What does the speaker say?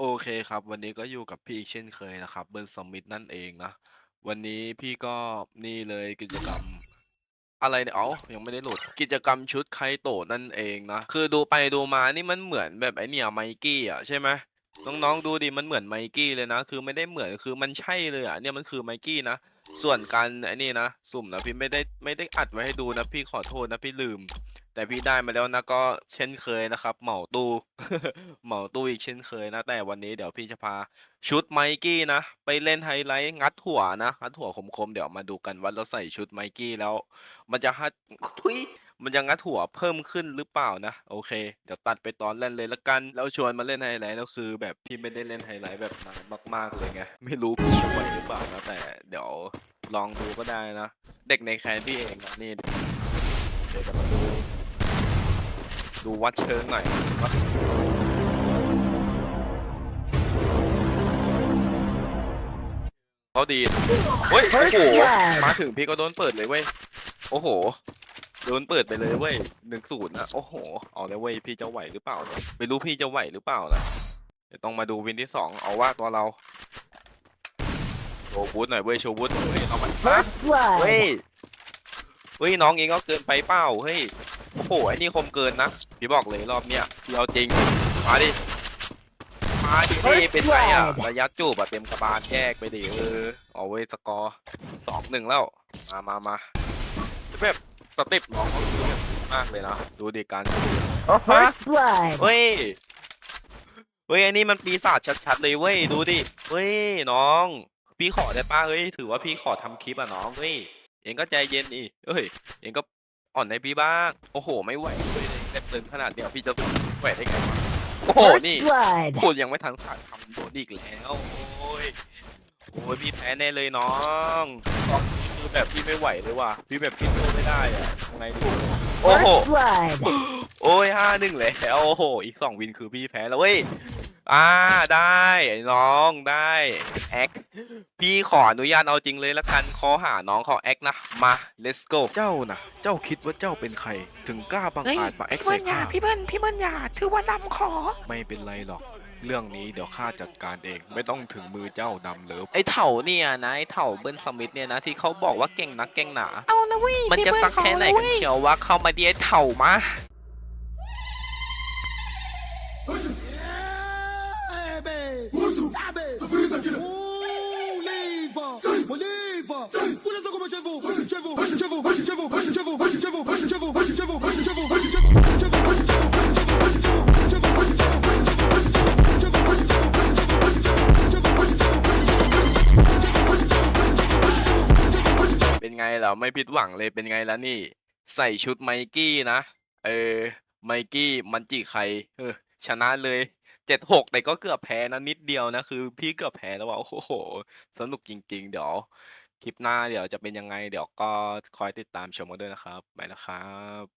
โอเคครับ วันนี้ก็อยู่กับพี่อีกเช่นเคยนะครับเบิร์นสมิธนั่นเองนะ วันนี้พี่ก็นี่เลยกิจกรรม อะไรเนี่ยเอ้ายังไม่ได้โหลดกิจกรรมชุดไคโตะนั่นเองนะ คือดูไปดูมานี่มันเหมือนแบบไอเนี่ยไมกี้อะใช่ไหมน้องๆดูดิมันเหมือนไมกี้เลยนะ คือไม่ได้เหมือนคือมันใช่เลยอะเนี่ยมันคือไมกี้นะ ส่วนการไอนี่นะ สุ่มนะพี่ไม่ได้ไม่ได้อัดไว้ให้ดูนะพี่ขอโทษนะพี่ลืม แต่พี่ได้มาแล้วนะก็เช่นเคยนะครับ เหมาตู้ เหมาตู้อีกเช่นเคยนะ แต่วันนี้เดี๋ยวพี่จะพาชุดไมกี้นะ ไปเล่นไฮไลท์งัดหัวนะงัดหัวคมๆเดี๋ยวมาดูกันว่าเราใส่ชุดไมกี้แล้ว มันจะฮัดทุยมันจะงัดหัวเพิ่มขึ้นหรือเปล่านะ โอเค เดี๋ยวตัดไปตอนเล่นเลยละกัน แล้วชวนมาเล่นไฮไลท์แล้วคือ แบบพี่ไม่ได้เล่นไฮไลท์แบบนานมากๆเลยไงไม่รู้พี่จะไหวหรือเปล่านะแต่เดี๋ยวลองดูก็ได้นะ เด็กในแคนพี่เองนะนี่เดี๋ยวจะมาดู ดูวัดเชิงหน่อยว่าเขาดีนะเฮ้ย โอ้โห มาถึงพี่ก็โดนเปิดเลยเว้ย โอ้โห โดนเปิดไปเลยเว้ยหนึ่งศูนย์นะ โอ้โห เอาเลยเว้ย พี่จะไหวหรือเปล่าเนี่ยไม่รู้พี่จะไหวหรือเปล่านะเดี๋ยวต้องมาดูวินที่สอง เอาว่าตัวเรา โชว์บูทหน่อยเว้ย โชว์บูทหน่อยเว้ยเอามันมา First เฮ้ blood. ยเฮ้ย น้องเองก็เกินไปเปล่า เฮ้ย โอ้โหไอ้นี่คมเกินนะ พี่บอกเลยรอบเนี้ยพี่เอาจริง มาดิ มาดินี่เป็นไงอะ ระยะจูบอะเต็มกระบาลแยกไปดิเออเอาเว้ยสกอร์สองหนึ่งแล้ว มามามาแบบสเต็ปน้องเขาคือแบบมากเลยนะ ดูดิการ First blood. เฮ้ยเฮ้ย อันนี้มันปีศาจชัดๆเลยเว้ย ดูดิเฮ้ย น้อง พี่ขอได้ป้าเฮ้ย ถือว่าพี่ขอทำคลิปอะน้อง เฮ้ย เองก็ใจเย็นดิเอ้ย เองก็ อ่อนให้พี่บ้าง โอ้โห ไม่ไหวเลยเล่นเติมขนาดเดียวพี่จะไหวได้ไงวะโอ้โห First นี่ blood. พูดยังไม่ทันขาดคำโดนอีกแล้ว โอ้ย โอ้ยพี่แพ้แน่เลยน้องตอนนี้คือแบบพี่ไม่ไหวเลยว่ะ พี่แบบพี่สู้ไม่ได้อะทำไงดีโอ้โห First blood. โอ้ยห้าหนึ่งแล้ว โอ้โห อีกสองวินคือพี่แพ้แล้วเว้ย อ่าได้ไอ้น้องได้แอคพี่ขออนุญาตเอาจริงเลยละกันขอหาน้องขอแอคนะมา let's go เจ้านะเจ้าคิดว่าเจ้าเป็นใคร ถึงกล้าบังเฮ้ยอาจมาแอคพี่ใส่เบิ้ลอย่าข้าพี่เบิ้ลพี่เบิ้ลอย่าถือว่านำขอ ไม่เป็นไรหรอก เรื่องนี้เดี๋ยวข้าจัดการเองไม่ต้องถึงมือเจ้าดำเลิฟไอ้เถ่าเนี่ยนะไอ้เถ่าเบิ้ลสมิธเนี่ยนะที่เขาบอกว่าเก่งนักเก่งหนาเอานะเว้ยมันพี่จะเบิ้ลสักแค่ไหนขอกันว้เชียวว่าเข้ามาดีไอ้เถ่ามา Pula como chevo, chevo, chevo, chevo, chevo, chevo, chevo, chevo, chevo, chevo, เป็นไงเรอไม่ผิดหวังเลยเป็นไงล่ะนี่ ใส่ชุดไมกี้นะ เออ ไมกี้มันจิใคร เออ ชนะเลย เจ็ดหกแต่ก็เกือบแพ้นะนิดเดียวนะคือ พี่เกือบแพ้แล้วว่าโอ้โห สนุกจริง ๆ เดี๋ยวคลิปหน้าเดี๋ยวจะเป็นยังไง เดี๋ยวก็คอยติดตามชมกันด้วยนะครับ ไปแล้วครับ